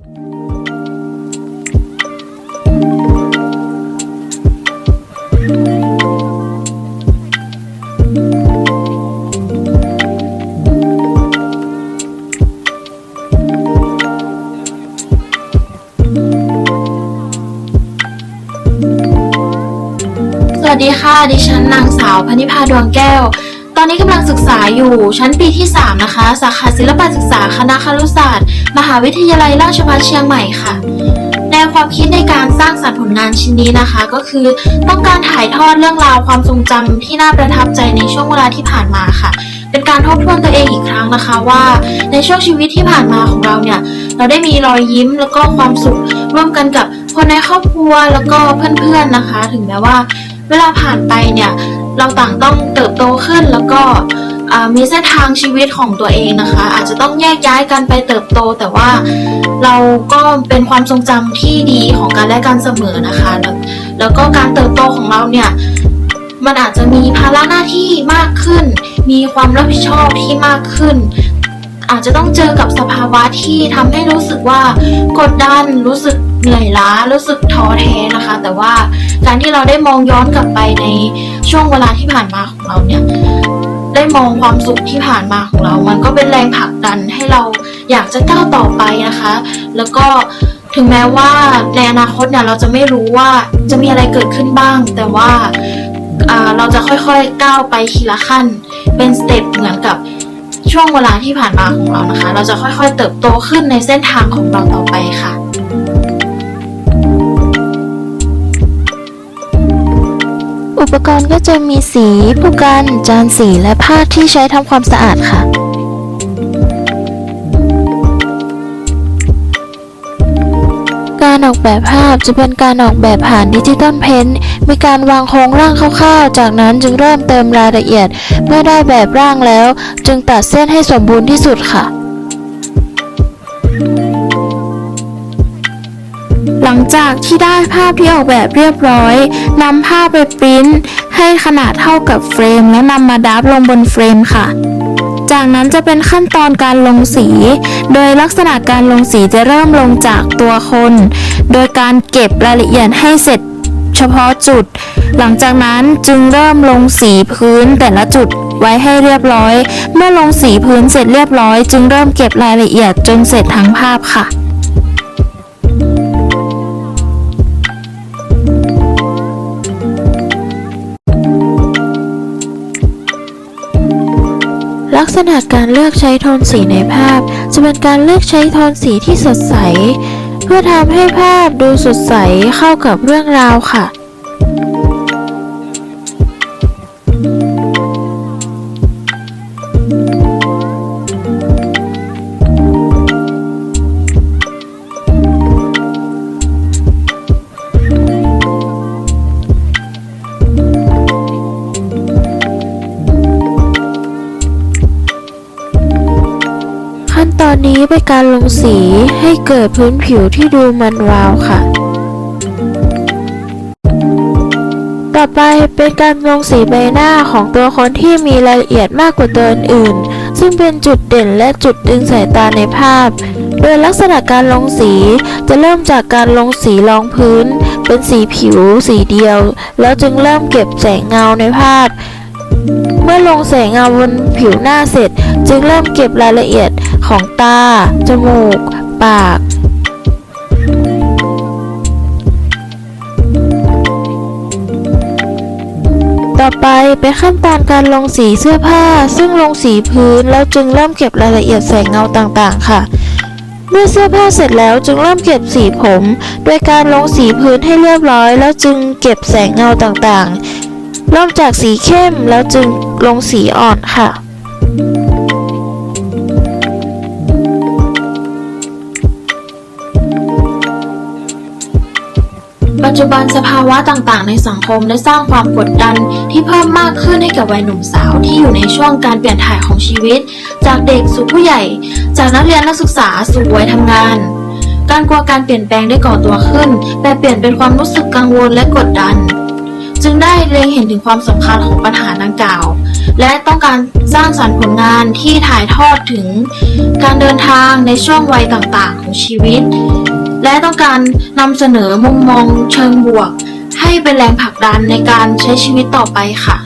สวัสดีค่ะ ดิฉันนางสาวพนิพาดวงแก้ว อนนี้กำลังศึกษาอยู่ชั้นปีที่ 3 นะคะ สาขาศิลปศึกษาคณะครุศาสตร์ มหาวิทยาลัยราชภัฏเชียงใหม่ค่ะแนวความคิดในการสร้างสรรค์ผลงานชิ้นนี้นะคะ ก็คือต้องการถ่ายทอดเรื่องราวความทรงจำที่น่าประทับใจในช่วงเวลาที่ผ่านมาค่ะ เป็นการทบทวนตัวเองอีกครั้งนะคะว่าในช่วงชีวิตที่ผ่านมาของเราเนี่ย เราได้มีรอยยิ้มแล้วก็ความสุขร่วมกันกับคนในครอบครัวแล้วก็เพื่อนๆนะคะ ถึงแม้ว่าเวลาผ่านไปเนี่ย เราต่างต้องเติบโตขึ้นแล้วก็มีเส้นทางชีวิตของตัวเองนะคะ อาจจะต้องแยกย้ายกันไปเติบโต แต่ว่าเราก็เป็นความทรงจำที่ดีของกันและกันเสมอนะคะแล้วแล้วก็การเติบโตของเราเนี่ยมันอาจจะมีภาระหน้าที่มากขึ้น มีความรับผิดชอบที่มากขึ้น อาจจะต้องเจอกับสภาวะที่ทำให้รู้สึกว่ากดดันรู้สึกเหนื่อยล้ารู้สึกท้อแท้นะคะ แต่ว่า การที่เราได้มองย้อนกลับไปในช่วงเวลาที่ผ่านมาของเราเนี่ยได้มองความสุขที่ผ่านมาของเรา มันก็เป็นแรงผลักดันให้เราอยากจะก้าวต่อไปนะคะ แล้วก็ถึงแม้ว่าในอนาคตเนี่ยเราจะไม่รู้ว่าจะมีอะไรเกิดขึ้นบ้าง แต่ว่าอ่าเราจะค่อยๆก้าวไปทีละขั้น เป็นสเต็ปเหมือนกับช่วงเวลาที่ผ่านมาของเรานะคะ เราจะค่อยๆเติบโตขึ้นในเส้นทางของเราต่อไปค่ะ อุปกรณ์ก็จะมีสีผู้กัน จานสีและผ้าที่ใช้ทำความสะอาดค่ะการออกแบบภาพจะเป็นการออกแบบผ่านดิจิตอลเพนท์มีการวางโครงร่างคร่าวๆ จากนั้นจึงเริ่มเติมรายละเอียด เมื่อได้แบบร่างแล้ว จึงตัดเส้นให้สมบูรณ์ที่สุดค่ะ งจากที่ได้ภาพที่ออกแบบเรียบร้อยนำภาพไปปริ้นให้ขนาดเท่ากับเฟรม แล้วนำมาดับลงบนเฟรมค่ะ จากนั้นจะเป็นขั้นตอนการลงสี โดยลักษณะการลงสีจะเริ่มลงจากตัวคน โดยการเก็บรายละเอียดให้เสร็จเฉพาะจุด หลังจากนั้นจึงเริ่มลงสีพื้นแต่ละจุดไว้ให้เรียบร้อย เมื่อลงสีพื้นเสร็จเรียบร้อย จึงเริ่มเก็บรายละเอียดจนเสร็จทั้งภาพค่ะ ลักษณะการเลือกใช้โทนสีในภาพ จะเป็นการเลือกใช้โทนสีที่สดใส เพื่อทำให้ภาพดูสดใสเข้ากับเรื่องราวค่ะ อนนี้เป็นการลงสีให้เกิดพื้นผิวที่ดูมันวาวค่ะ ต่อไปเป็นการลงสีใบหน้าของตัวคนที่มีรายละเอียดมากกว่าตัวอื่น ซึ่งเป็นจุดเด่นและจุดดึงสายตาในภาพ โดยลักษณะการลงสีจะเริ่มจากการลงสีรองพื้น เป็นสีผิวสีเดียว แล้วจึงเริ่มเก็บแสงเงาในภาพ เมื่อลงแสงเงาบนผิวหน้าเสร็จ จึงเริ่มเก็บรายละเอียดของตา จมูก ปาก ต่อไปเป็นขั้นตอนการลงสีเสื้อผ้า ซึ่งลงสีพื้นแล้วจึงเริ่มเก็บรายละเอียดแสงเงาต่างๆ ค่ะเมื่อเสื้อผ้าเสร็จแล้วจึงเริ่มเก็บสีผม โดยการลงสีพื้นให้เรียบร้อย แล้วจึงเก็บแสงเงาต่างๆ เริ่มจากสีเข้มแล้วจึงลงสีอ่อนค่ะ ปัจจุบันสภาวะต่างๆ ในสังคมได้สร้างความกดดันที่เพิ่มมากขึ้นให้กับวัยหนุ่มสาวที่อยู่ในช่วงการเปลี่ยนถ่ายของชีวิต จากเด็กสู่ผู้ใหญ่ จากนักเรียนนักศึกษาสู่วัยทำงานการกลัวการเปลี่ยนแปลงได้ก่อตัวขึ้นแปลเปลี่ยนเป็นความรู้สึกกังวลและกดดัน จึงได้เล็งเห็นถึงความสำคัญของปัญหาดังกล่าว และต้องการสร้างสรรค์ผลงานที่ถ่ายทอดถึงการเดินทางในช่วงวัยต่างๆ ของชีวิต และต้องการนำเสนอมุมมองเชิงบวก ให้เป็นแรงผลักดันในการใช้ชีวิตต่อไปค่ะ